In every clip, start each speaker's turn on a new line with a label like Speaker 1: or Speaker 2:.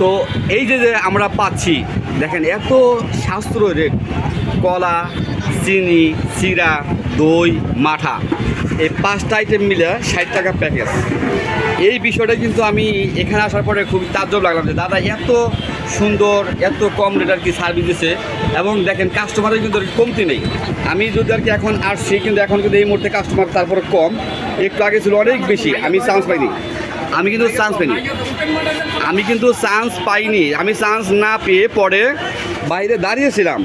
Speaker 1: তো এই যে যে আমরা পাচ্ছি, দেখেন এত শাস্ত্র রেট কলা, চিনি চিরা দই, মাঠা, এই পাঁচটা আইটেম মিলে ষাট টাকা প্যাকেজ এই বিষয়টা কিন্তু আমি এখানে আসার পরে খুব তাজ্জব লাগলাম যে, দাদা এত সুন্দর, এত কম রেট আর কি সার্ভিস দিচ্ছে এবং দেখেন কাস্টমারের কিন্তু কমতি নেই। আমি যদি আর কি এখন আসছি, কিন্তু এখন কিন্তু এই মুহূর্তে কাস্টমার তারপরে কম। একটু আগে ছিল অনেক বেশি, আমি চান্স পাইনি। আমি কিন্তু চান্স পাইনি। আমি কিন্তু চান্স পাইনি। আমি চান্স না পেয়ে পরে বাইরে দাঁড়িয়েছিলাম।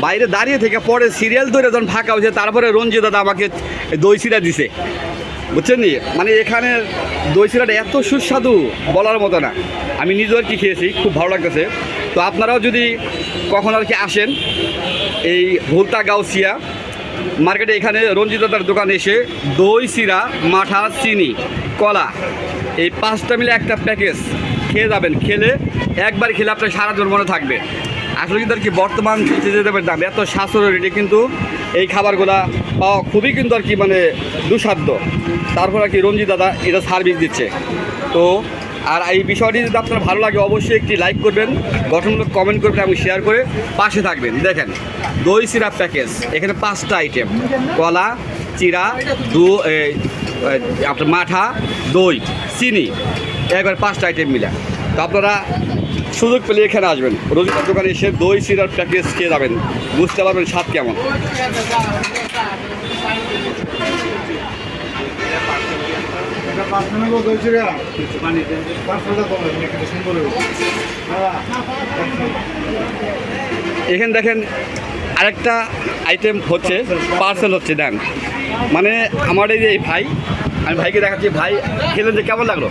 Speaker 1: বাইরে দাঁড়িয়ে থেকে পরে সিরিয়াল ধরে যখন ফাঁকা হয়েছে, তারপরে রঞ্জিত দাদা আমাকে দই সিরা দিছে। বুঝছেন নি? মানে এখানে দই সিরাটা এত সুস্বাদু বলার মতো না। আমি নিজেও আর কি খেয়েছি, খুব ভালো লাগতেছে। তো আপনারাও যদি কখন আর কি আসেন, এই ভুলতা গাউসিয়া মার্কেটে এখানে রঞ্জিত দাদার দোকানে এসে দই, সিরা, মাঠা, চিনি, কলা, এই পাঁচটা মিলে একটা প্যাকেজ। খেয়ে যাবেন, খেলে একবার খেলে আপনার সারা জীবন মনে থাকবে। আসলে কিন্তু আর কি বর্তমান যে দামের দাম, এত সাশ্রয় রেটে কিন্তু এই খাবারগুলা পাওয়া খুবই কিন্তু আর কি মানে দুঃসাধ্য। তারপর আর কি রঞ্জিত দাদা এটা সার্ভিস দিচ্ছে। তো আর এই বিষয়টি যদি আপনার ভালো লাগে, অবশ্যই একটি লাইক করবেন, গঠনমূলক কমেন্ট করবেন এবং শেয়ার করে পাশে থাকবেন। দেখেন দই সিরাপ প্যাকেজ। এখানে পাঁচটা আইটেম কলা, চিরা, দু আপনার মাঠা, দই, চিনি। একবার পাঁচটা আইটেম মিলে। তো আপনারা সুযোগ পেলে এখানে আসবেন। রোজিতার দোকানে এসে দই সিরার প্যাকেজ খেয়ে যাবেন। বুঝতে পারবেন স্বাদ কেমন।
Speaker 2: এখানে
Speaker 1: দেখেন আরেকটা আইটেম হচ্ছে পার্সেল হচ্ছে দেন। মানে আমার এই যে ভাই আমি ভাইকে দেখাচ্ছি ভাই খেলেন যে কেমন লাগল?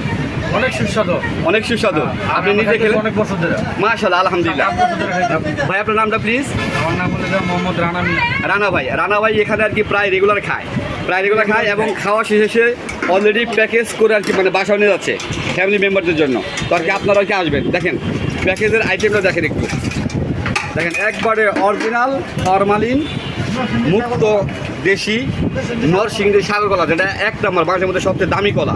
Speaker 2: অনেক সুস্বাদু।
Speaker 1: অনেক সুস্বাদু। আপনি নিজে খেলেন?
Speaker 2: অনেক বছর ধরে।
Speaker 1: মাশাল্লাহ আলহামদুলিল্লাহ। ভাই আপনার নামটা প্লিজ
Speaker 2: আমার নাম হলো মোহাম্মদ রানা
Speaker 1: রানা ভাই রানা ভাই এখানে আর কি প্রায় রেগুলার খায়। প্রায় রেগুলার খায় এবং খাওয়া শেষে অলরেডি প্যাকেজ করে আর কি মানে বাসায় নিয়ে যাচ্ছে ফ্যামিলি মেম্বারদের জন্য। তো আর কি আপনারা আর কি আসবেন। দেখেন প্যাকেজের আইটেমটা দেখেন একটু। দেখেন, একবারে অরিজিনাল ফরমালিন মুক্ত দেশি নরসিংদী সাগর কলা যেটা এক নম্বর বাংলাদেশের মধ্যে সবচেয়ে দামি কলা।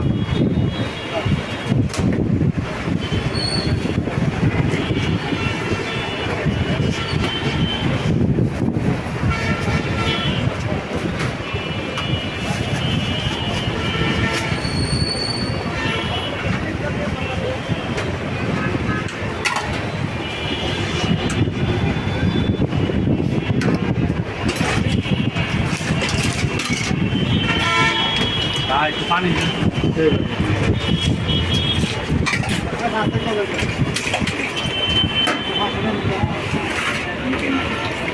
Speaker 2: পানি